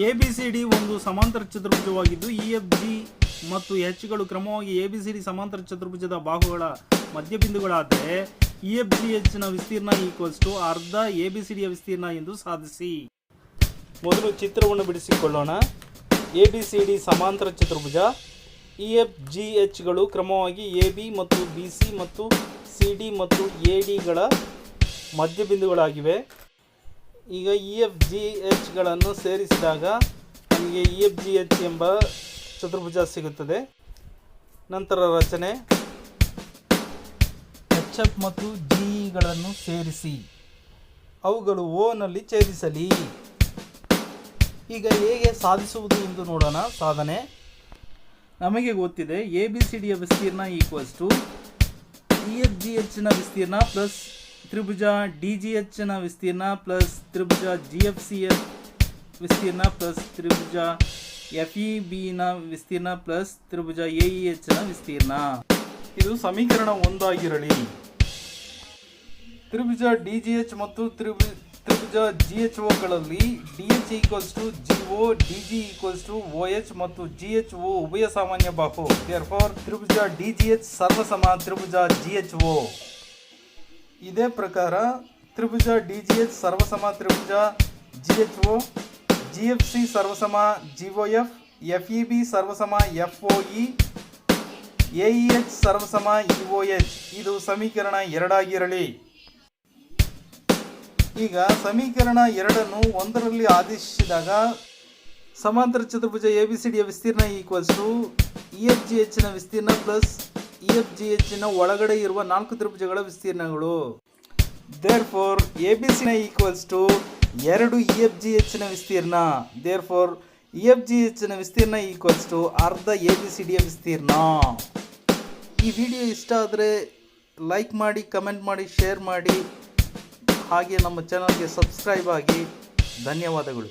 A B C D ಒಂದು ಸಮಾಂತರ ಚತುರ್ಭುಜವಾಗಿದ್ದು E F G ಮತ್ತು ಎಚ್ಗಳು ಕ್ರಮವಾಗಿ ಎ ಬಿ ಸಿ ಡಿ ಸಮಾಂತರ ಚತುರ್ಭುಜದ ಬಾಹುಗಳ ಮಧ್ಯಬಿಂದುಗಳಾದರೆ ಇ ಎಫ್ ಜಿ ಎಚ್ನ ವಿಸ್ತೀರ್ಣ ಈಕ್ವಲ್ಸ್ ಟು ಅರ್ಧ ಎ ಬಿ ಸಿ ಡಿಯ ವಿಸ್ತೀರ್ಣ ಎಂದು ಸಾಧಿಸಿ. ಮೊದಲು ಚಿತ್ರವನ್ನು ಬಿಡಿಸಿಕೊಳ್ಳೋಣ. ಎ ಬಿ ಸಿ ಡಿ ಸಮಾಂತರ ಚತುರ್ಭುಜ ಇ ಎಫ್ ಜಿ ಎಚ್ಗಳು ಕ್ರಮವಾಗಿ ಎ ಬಿ ಮತ್ತು ಬಿ ಸಿ ಮತ್ತು ಸಿ ಡಿ ಮತ್ತು ಎ ಡಿಗಳ ಮಧ್ಯಬಿಂದುಗಳಾಗಿವೆ. ಈಗ ಇ ಎಫ್ ಜಿ ಎಚ್ಗಳನ್ನು ಸೇರಿಸಿದಾಗ ನಮಗೆ ಇ ಎಫ್ ಜಿ ಎಚ್ ಎಂಬ ಚತುರ್ಭುಜ ಸಿಗುತ್ತದೆ. ನಂತರ ರಚನೆ. ಎಚ್ ಎಫ್ ಮತ್ತು ಜಿಗಳನ್ನು ಸೇರಿಸಿ. ಅವುಗಳು ಓನಲ್ಲಿ ಛೇದಿಸಲಿ. ಈಗ ಹೇಗೆ ಸಾಧಿಸುವುದು ಎಂದು ನೋಡೋಣ. ಸಾಧನೆ. ನಮಗೆ ಗೊತ್ತಿದೆ ಎ ಬಿ ಸಿ ಡಿಯ ವಿಸ್ತೀರ್ಣ equals to E F G ಎಚ್ನ ವಿಸ್ತೀರ್ಣ ಪ್ಲಸ್ ತ್ರಿಭುಜ ಡಿ ಜಿ ಎಚ್ನ ವಿಸ್ತೀರ್ಣ ಪ್ಲಸ್ ತ್ರಿಭುಜ ಜಿ ಎಫ್ ಸಿ ಎಫ್ ವಿಸ್ತೀರ್ಣ ಪ್ಲಸ್ ತ್ರಿಭುಜ ಎಫ್ ಇ ಬಿನ ವಿಸ್ತೀರ್ಣ ಪ್ಲಸ್ ತ್ರಿಭುಜ ಎ ಇ ಎಚ್ನ ವಿಸ್ತೀರ್ಣ. ಇದು ಸಮೀಕರಣ ಒಂದಾಗಿರಲಿ. ತ್ರಿಭುಜ ಡಿ ಜಿ ಎಚ್ ಮತ್ತು ತ್ರಿಭು, ತ್ರಿಭುಜ G H ಒಗಳಲ್ಲಿ D H equals to G O D G equals to O H ಮತ್ತು ಜಿ ಎಚ್ ಒ ಉಭಯ ಸಾಮಾನ್ಯ ಬಾಹು. For Tribhuja D G H ಸರ್ವಸಮ ತ್ರಿಭುಜ ಜಿ ಎಚ್ ಒ ಇದೇ ಪ್ರಕಾರ ತ್ರಿಭುಜ ಡಿ ಜಿ ಎಚ್ ಸರ್ವಸಮ ತ್ರಿಭುಜ G H O, G F C ಸರ್ವಸಮ G O F F E B ಸರ್ವಸಮ F O E, A E H ಸರ್ವಸಮ E O H. ಇದು ಸಮೀಕರಣ ಎರಡಾಗಿರಲಿ. ಈಗ ಸಮೀಕರಣ ಎರಡನ್ನು ಒಂದರಲ್ಲಿ ಆದೇಶಿಸಿದಾಗ ಸಮಾಂತರ ಚತುರ್ಭುಜ ಎ ಬಿ ಸಿ ಡಿಯ ವಿಸ್ತೀರ್ಣ equals to E H G ಎಚ್ನ ವಿಸ್ತೀರ್ಣ ಪ್ಲಸ್ ಇ ಎಫ್ ಜಿ ಎಚ್ನ ಒಳಗಡೆ ಇರುವ ನಾಲ್ಕು ತ್ರಿಭುಜಗಳ ವಿಸ್ತೀರ್ಣಗಳು. ದೇರ್ ಫೋರ್ ಎ ಬಿ ಸಿನ ಈಕ್ವಲ್ಸ್ ಟು ಎರಡು ಇ ಎಫ್ ಜಿ ಎಚ್ನ ವಿಸ್ತೀರ್ಣ. Therefore E F G ಎಚ್ನ ವಿಸ್ತೀರ್ಣ ಈಕ್ವಲ್ಸ್ ಟು ಅರ್ಧ ಎ ಬಿ ಸಿ ಡಿಯ ವಿಸ್ತೀರ್ಣ. ಈ ವಿಡಿಯೋ ಇಷ್ಟ ಆದರೆ ಲೈಕ್ ಮಾಡಿ ಕಮೆಂಟ್ ಮಾಡಿ ಶೇರ್ ಮಾಡಿ. ಹಾಗೆ ನಮ್ಮ ಚಾನಲ್ಗೆ ಸಬ್ಸ್ಕ್ರೈಬ್ ಆಗಿ. ಧನ್ಯವಾದಗಳು.